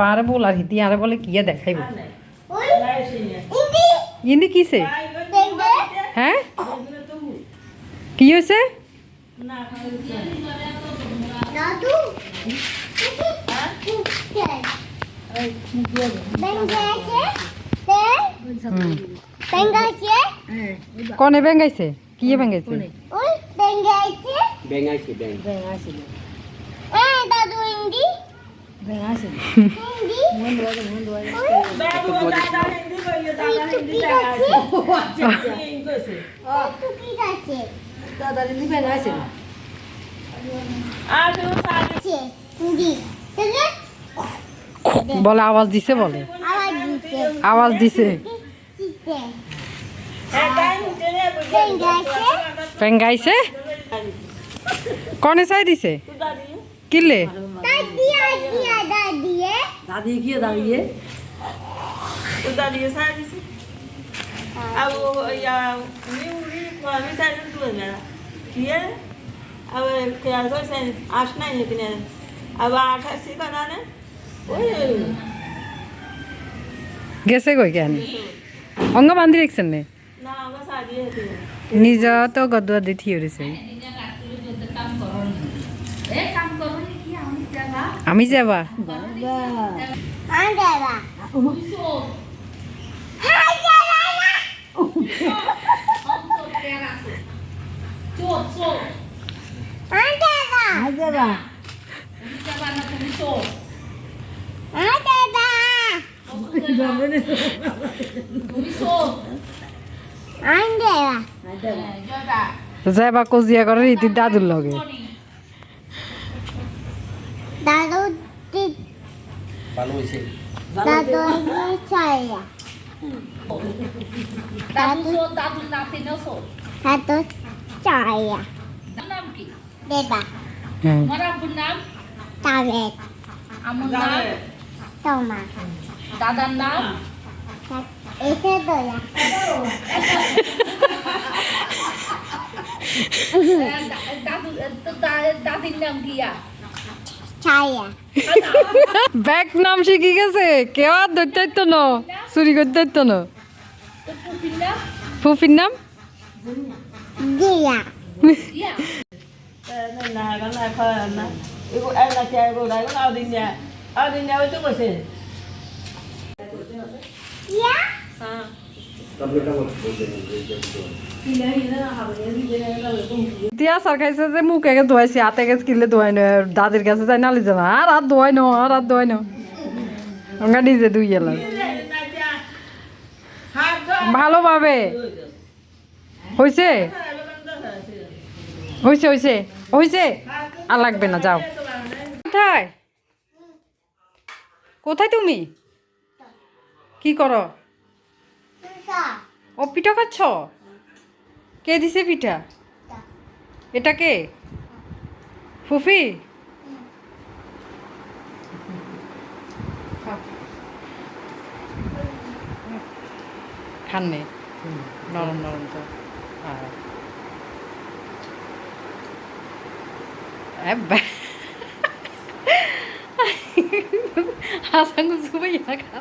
বারে বল আর হিতি আরে বলে কিয়া দেখাইব? ইন্দি কিসে? হ্যাঁ? কি হয়েছে দাদু বেঙ্গাইছে হুম বেঙ্গাইছে কনে? বেঙ্গাইছে কি বেঙ্গাইছে বেঙ্গাইছে বেঙাইছে বেঙ এই দাদু ইন্দি ইন্দি টুকি আছে আছে ইন্দি দেখে বলে আওয়াজ দিছে বলে। আওয়াজ দিছে। বেঙ্গাইছে কনে চাই দিছে? কিলে দাঁড়িয়ে গিয়ে দাঁড়িয়ে। দাঁড়িয়ে সারা দিছি। আর আমি সাইডে তুলে না দিয়ে আবার খেয়াল করছে আস নাই এখানে আবার আঠাশ ছিল না ওই গেছে কই কেন? অঙ্গ বান্ধি রাখছেন নে? নিজ তো গদুয়া দি থিয়রিছে আমি যাবা? যাবা কজিয়া করে রীতি দাদুর লগে দাদু দি ভালো হয়েছে দাদু চাইয়া দাদু দাদুর নাতিনও শোন দাদু চাইয়া নাম কি দেবা হ্যাঁ আমার আব্বুর নাম তাবেক আমার নাম তোমা দাদার নাম এসে দোয়া দাদু তো দা- দাদির নাম কিয়া চাইয়া ব্যাগ নাম শিখি গেছে। কেউ আর ধরতে তো ন। চুরি করতে তো ন। নাম? ফুফির নাম দিয়া সার খাইছে যে মুখ একে ধোয়াইছি হাতে গেছে কিনলে ধোয়াই নয় দাদির কাছে যাই নালি যাবে। আর হাত ধোয়াই নো আর হাত ধোয়াই নো। নিজে দুই এলাম ভালোভাবে। হয়েছে হয়েছে হয়েছে হয়েছে আর লাগবে না, যাও। কোথায়? কোথায় তুমি? কি করো? ও পিঠা খাচ্ছ? কে দিছে পিঠা? এটা কে? ফুফি? খাননি নরম নরম তো। এব্বা। হাসান খা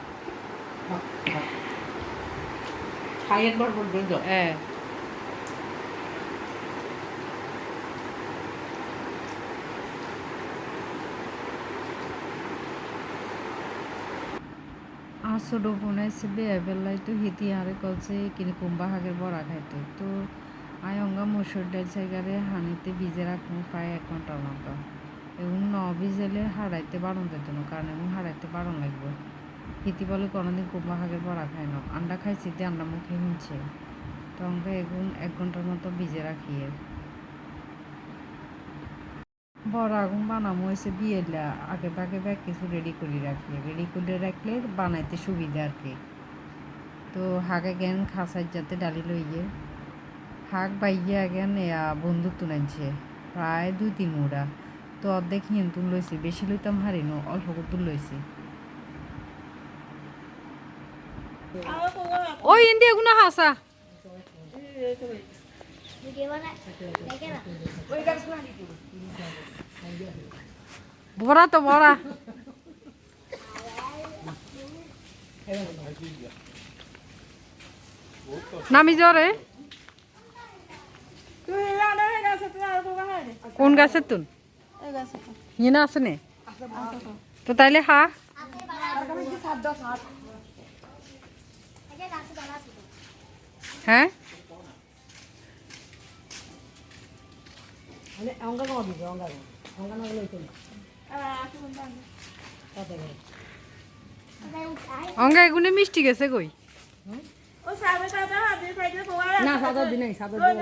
খাইয়ের পর পর্যন্ত হ্যাঁ আর ছোট বোন আছে বিয়ে বেলায় তো হিতি আরে কলছে, কিনে কুম্বা হাগের বড়া খাইতে। তো আই অঙ্গা মসুর ডাল সাইগারে হানিতে ভিজে রাখব প্রায় এক ঘণ্টার মতো। এখন ন ভিজেলে হারাইতে বারণ দিত না, কারণ এখন হারাইতে বারণ লাগবে। হিতি বলে কোনোদিন কুম্বা হাগের বড়া খাই না। আন্ডা খাইছি দিয়ে আন্ডা মুখে হিনছে তো অঙ্কা এখন এক ঘণ্টার মতো ভিজে রাখিয়ে। বড় আগুন বানামো হয়েছে বিয়েলা আগে ভাগে ব্যাগ কিছু রেডি করে রাখি। রেডি করে রাখলে বানাইতে সুবিধা আর কি। তো হাগে গেন খাসার যাতে ডালি লইয়ে। হাক বাইয়া গেন বন্দুক তুলাইছে। প্রায় দুই তিন মুড়া। তো অর্ধেক হিন তুল লইছি বেশি লইতাম হারি নো অল্প তুল লইছি ওই ইন্দি এগুলো হাসা। বড়া তো বড়া নামি জ্বরে তুই গাছে তুই আর কোকা হয় রে। কোন গাছের তুন? গাছে ইয়ে আছে নে? তো তাইলে হা এটা গাছে দাঁড়া আছে তো। হ্যাঁ মানে অঙ্গা কমা দিবে অঙ্গা কমা অঙ্গা না গেলে চলবে আর আসে বন্ধ আছে তাতে গেলে এটা উঠাই। অঙ্গা এগুলো মিষ্টি গেছে কই? না সাদা দিন নাই সাদা দিন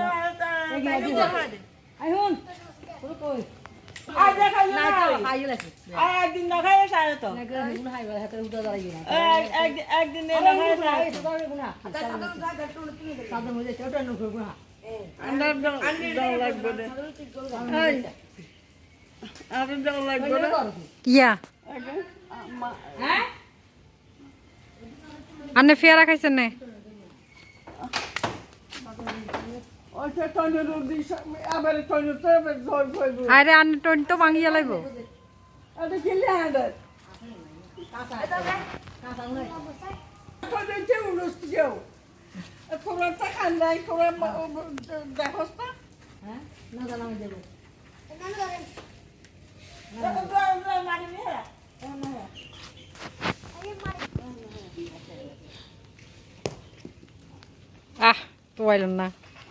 আনে ফেয়ারা খাইছেন নে? আমি দেব এখানে ধরেন। মারি মেয়েরা আরে মার। আহ তো না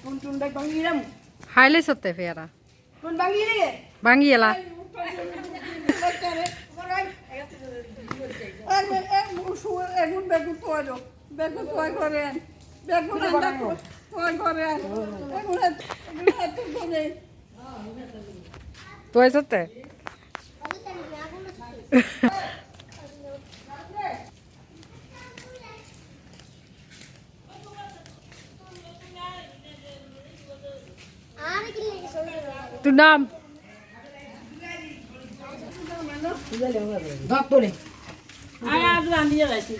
কোন কোন দেখ বাঙ্গিরাম হাইলে সত্যি ফেয়ারা। কোন বাঙ্গি রে ভাঙিয়েলা এখন বেগুন তোয়ালো বেগুন তোয়া করেন বেগুন আন্দা তোয়া করেন এখন এত করে তো সত্যি তার আছে। আর ডক্টরে আজ রান্ধিয়ে গেছি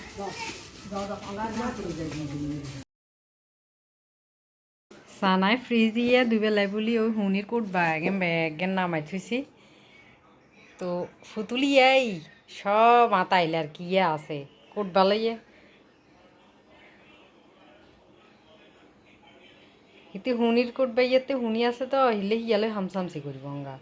সানাই ফ্রিজ বলি, ওই হুনির কোট ব্যাগেন ব্যাগেন নামাই থুইছি। তো ফুতুলি এই, সব মাতাইলে আর কি ইয়ে আছে, কোট বালাইয়ে। ইতে হুনির কোট বাইয়েতে হুনি আছে তো, হিলে হিয়ালে হামসামসি করিব অঙ্গা।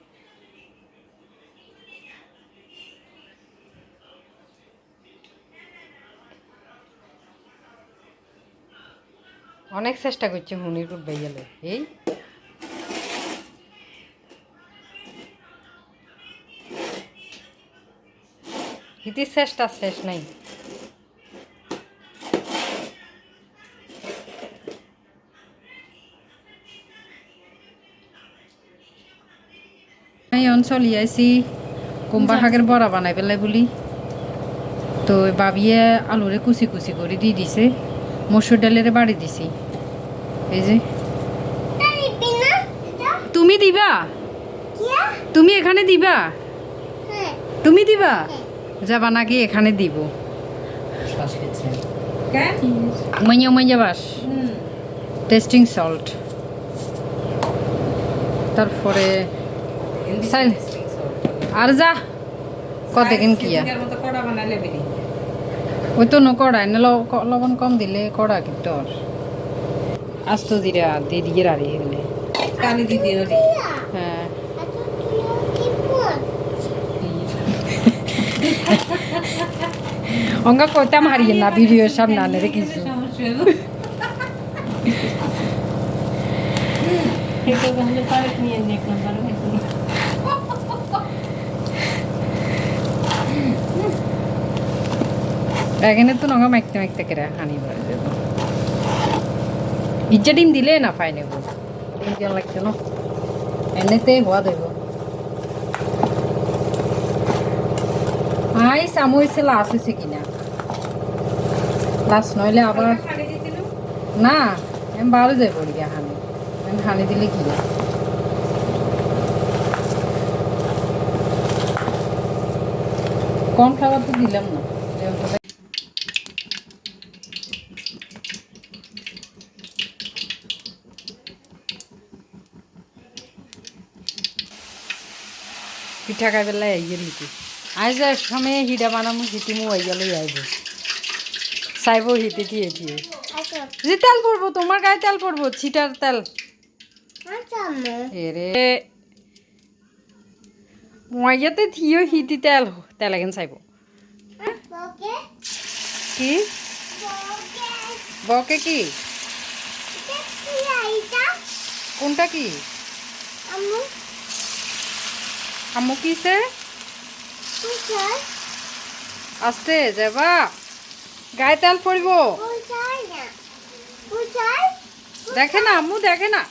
অনেক চেষ্টা করছে হুনির কোট বাইয়ালে এই। হিতির চেষ্টা শেষ নাই। অঞ্চল ইয়াইছি কুম্বা শাকের বড়া বানাই পেলাই বুলি। তো বাবিয়ে আলুরে কুচি কুচি করে দিয়ে দিছে। মসুর ডালের বাড়ি দিছি। এই যে। তুমি দিবা? তুমি এখানে দিবা? হ্যাঁ। তুমি দিবা? যাবা নাকি এখানে দিব। উমাইয়া উমাইয়া বাস। টেস্টিং সল্ট তারপরে আর যা। কত দেখেন কি ওই তো নকড়া এনে লবণ কম দিলে কড়া কিন্তু আর। আস্ত দিরা দিয়ে দিয়ে আর এগুলো কালি দিদি হলি হ্যাঁ। এত তুলো কি ফুল অঙ্গা কইতাম হারিয়ে না ভিডিওর সামনে আনে রে কিছু। এখানে তো নগা মাইকতে মাইকতে কেরা হানি বাড়ি ইচ্ছা ডিম দিলে না নেব। ডিম দিয়া লাগছে না। এমনিতে হওয়া দেব। আই সামুইছে লাস হয়েছে কিনা। লাস নইলে আবার না আমি বারো যাই পড়ি হানি আমি হানি দিলে কি হয়? কর্নফ্লাওয়ার তো দিলাম না। পিঠা খাই পেলাই আইয়ে নেকি? আজ এক সময় হিডা বানামু হিটি মু আইয়া লই আইব চাইব হিতে দিয়ে দিয়ে যে তেল পড়ব তোমার গায়ে তেল পড়ব ছিটার তেল। এরে ময়াতে থিও হিতি তেল তেল এখন চাইব। কি? বকে কি কি? কোনটা কি? আম্মু কিসে আসতে যাবা। গায়ে তেল পড়ব। দেখে না আম্মু দেখে না।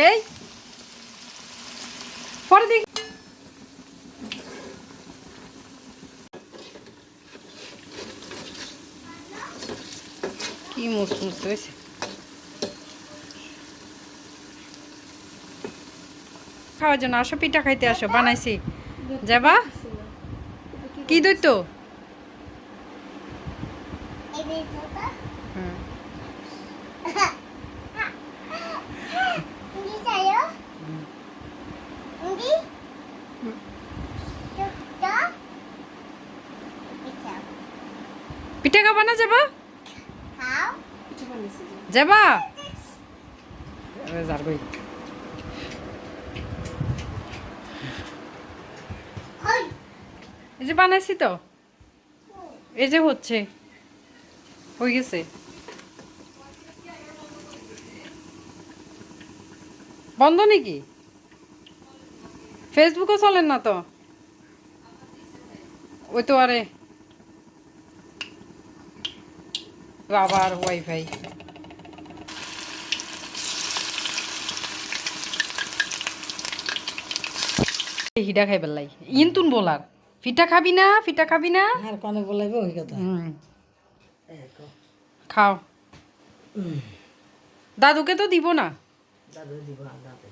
এই। পরে দেখ। কি মুসমুস হয়েছে খাওয়ার জন্য আসো পিঠা খাইতে আসো বানাইছি যাবা কি? Ito. পিঠা খাবা না যাবা How? যাবা এই যে বানাইছি তো। এই যে হচ্ছে। হয়ে গেছে। বন্ধ নাকি? ফেসবুকও চলেন না তো। ওই তো আরে। আবার ওয়াইফাই হিডা খাই পেলাই ইনতুন বলার। ফিটা খাবি না ফিটা খাবি না। আর কনে বলাইবে ওই কথা? হুম। খাও। দাদুকে তো দিব না। দাদু দিব আর দাদু।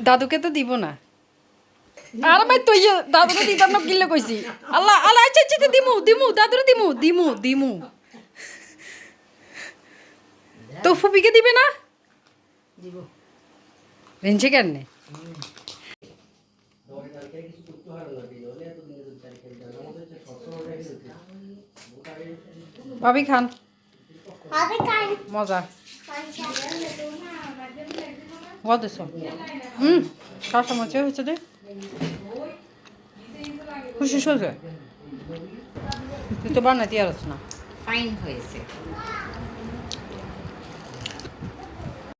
দাদুকে তো দিব না। আর ভাই তুই দাদুকে দিতাম না কিনলে কইছি। আল্লাহ আল্লাহ আচ্ছা আচ্ছা দিমু দিমু দাদুরে দিমু দিমু দিমু। তো ফুপিকে দিবে না? দিব। রেঞ্চে কেন ভাবি খান মজা? হুম কার সময় রে খুশি তুই তো বানাতে আর না ফাইন হয়েছে